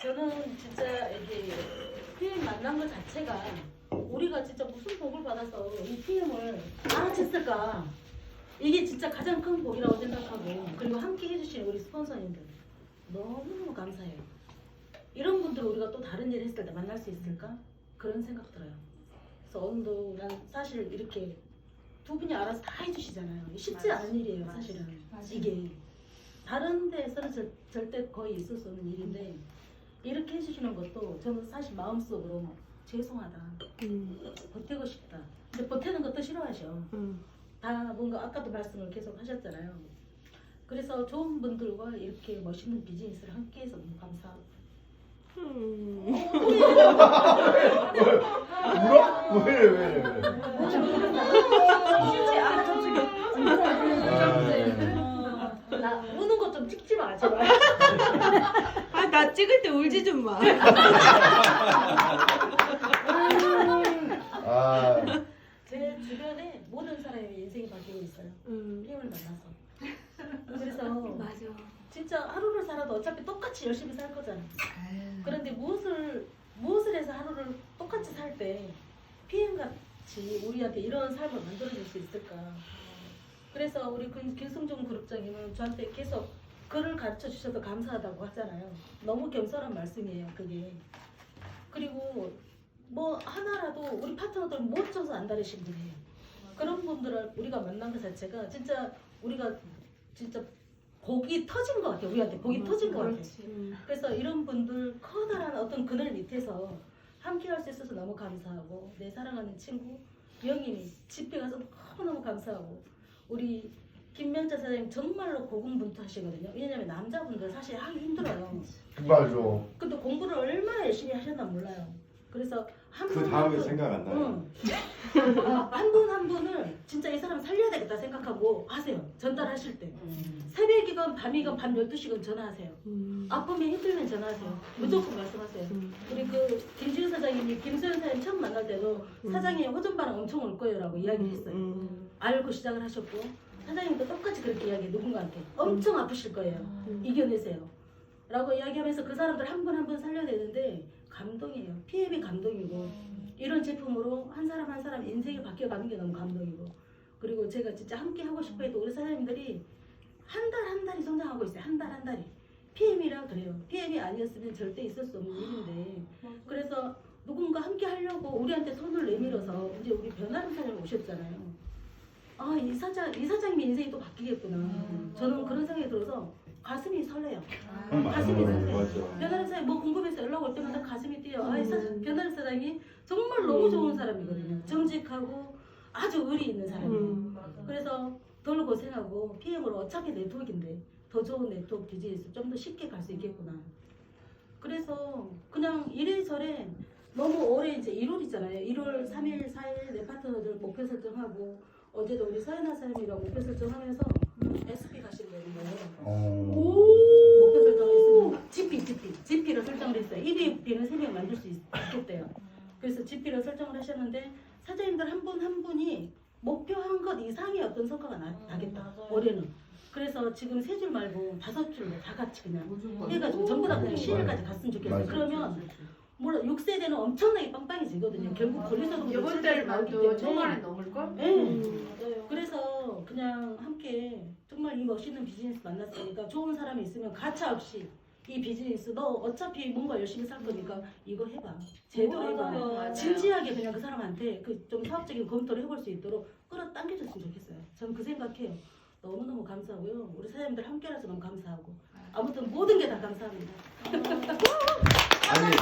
저는 진짜 이게 PM 만난 것 자체가 우리가 진짜 무슨 복을 받아서 이 PM을 알아챘을까? 이게 진짜 가장 큰 복이라고 생각하고 그리고 함께 해주신 우리 스폰서님들 너무너무 감사해요. 이런 분들 우리가 또 다른 일 했을 때 만날 수 있을까? 그런 생각 들어요. 그래서 오늘도 난 사실 이렇게 두 분이 알아서 다 해주시잖아요. 쉽지 맞아. 않은 일이에요. 사실은. 맞아. 이게. 다른 데서는 절, 절대 거의 있을 수 없는 일인데 이렇게 해주시는 것도 저는 사실 마음속으로 죄송하다 음, 버티고 싶다 근데 버티는 것도 싫어하셔 음. 다 뭔가 아까도 말씀을 계속 하셨잖아요 그래서 좋은 분들과 이렇게 멋있는 비즈니스를 함께 해서 너무 감사하고 음. 울어? 왜, 왜, 왜? 실제 아 저쪽에 아, 나 우는 것 좀 찍지 마 제발 아, 나 찍을 때 울지 좀 마. 아, 제 주변에 모든 사람의 인생이 바뀌고 있어요 음. 힘을 만나서 그래서 맞아. 진짜 하루를 살아도 어차피 똑같이 열심히 살 거잖아. 그런데 무엇을 무엇을 해서 하루를 똑같이 살때 PM 같이 우리한테 이런 삶을 만들어줄 수 있을까? 그래서 우리 그 김승종 그룹장님은 저한테 계속 글을 가르쳐 주셔서 감사하다고 하잖아요. 너무 겸손한 말씀이에요, 그게. 그리고 뭐 하나라도 우리 파트너들 못 줘서 안 다르신 분이에요. 그런 분들을 우리가 만난 것 자체가 진짜 우리가 진짜 복이 터진 것 같아요. 우리한테 복이 터진 것 같아요. 음. 그래서 이런 분들 커다란 어떤 그늘 밑에서 함께 할 수 있어서 너무 감사하고 내 사랑하는 친구 영인이 집에 가서 너무너무 감사하고 우리 김명자 사장님 정말로 고군분투하시거든요. 왜냐면 남자분들 사실 하기 힘들어요. 맞아. 근데 공부를 얼마나 열심히 하셨나 몰라요. 그래서 한그분한 다음에 분- 생각 안 나요. 한분 한 분을 진짜 이 사람 살려야 되겠다 생각하고 하세요. 전달하실 때. 새벽이건 밤이건 밤 12시간 전화하세요. 음. 아프면 힘들면 전화하세요. 무조건 말씀하세요. 음. 우리 그 김지우 사장님이 김소연 사장님 처음 만날 때도 음. 사장님 호전반응 엄청 올 거예요라고 이야기했어요. 음. 알고 시작을 하셨고 똑같이 그렇게 이야기해 누군가한테 엄청 아프실 거예요. 이겨내세요. 라고 이야기하면서 그 사람들 한 분 한 분 살려내는데 감동이에요. PM이 감동이고 이런 제품으로 한 사람 한 사람 인생이 바뀌어가는 게 너무 감동이고 그리고 제가 진짜 함께 하고 싶어 해도 우리 사장님들이 한 달 한 달이 성장하고 있어요. 한 달 한 달이. PM이라 그래요. PM이 아니었으면 절대 있을 수 없는 일인데 그래서 누군가 함께 하려고 우리한테 손을 내밀어서 이제 우리 변화른 사장님 오셨잖아요. 아, 이 사장, 이 사장님의 인생이 또 바뀌겠구나. 저는 그런 생각이 들어서 가슴이 설레요. 가슴이 음, 설레요. 맞아. 변화른 사장님 뭐 궁금해서 연락 올 때마다 가슴이 뛰어. 아, 이 사, 변화른 사장이 정말 너무 좋은 사람이거든요. 정직하고 아주 의리 있는 사람이에요. 음. 그래서 덜 고생하고 PM으로 어차피 네트워크인데 더 좋은 네트워크 비즈니스 좀 더 쉽게 갈 수 있겠구나. 그래서 그냥 이래저래 너무 올해 이제 1월이잖아요. 1월 3일, 4일 내 파트너들 목표 설정하고 어제도 우리 서연아 사장님이랑 목표 설정하면서 SP 가시는 거예요. 어. 목표 설정했으면 GP, GP, GP를 설정을 했어요. 200B는 3명 만들 수 있- 있겠대요. 그래서 GP를 설정을 하셨는데 사장님들 한 분 한 분이 목표한 것 이상의 어떤 성과가 나, 나겠다. 올해는. 그래서 지금 세 줄 말고 다섯 줄로 다 같이 그냥 해가지고 전부 다 그냥 시일까지 갔으면 좋겠어요. 맞아. 그러면 물론 6세대는 엄청나게 빵빵해지거든요. 결국 걸리서도 이번 달 말도 천만 원 넘을 걸? 네. 음. 그래서 그냥 함께 정말 이 멋있는 비즈니스 만났으니까 좋은 사람이 있으면 가차 없이 이 비즈니스 너 어차피 뭔가 열심히 살 거니까 이거 해봐. 제대로 해봐. 맞아요. 진지하게 그냥 그 사람한테 그 좀 사업적인 검토를 해볼 수 있도록 끌어당겨줬으면 좋겠어요. 저는 그 생각해요. 너무너무 감사하고요. 우리 사장님들 함께라서 너무 감사하고. 아무튼 모든 게 다 감사합니다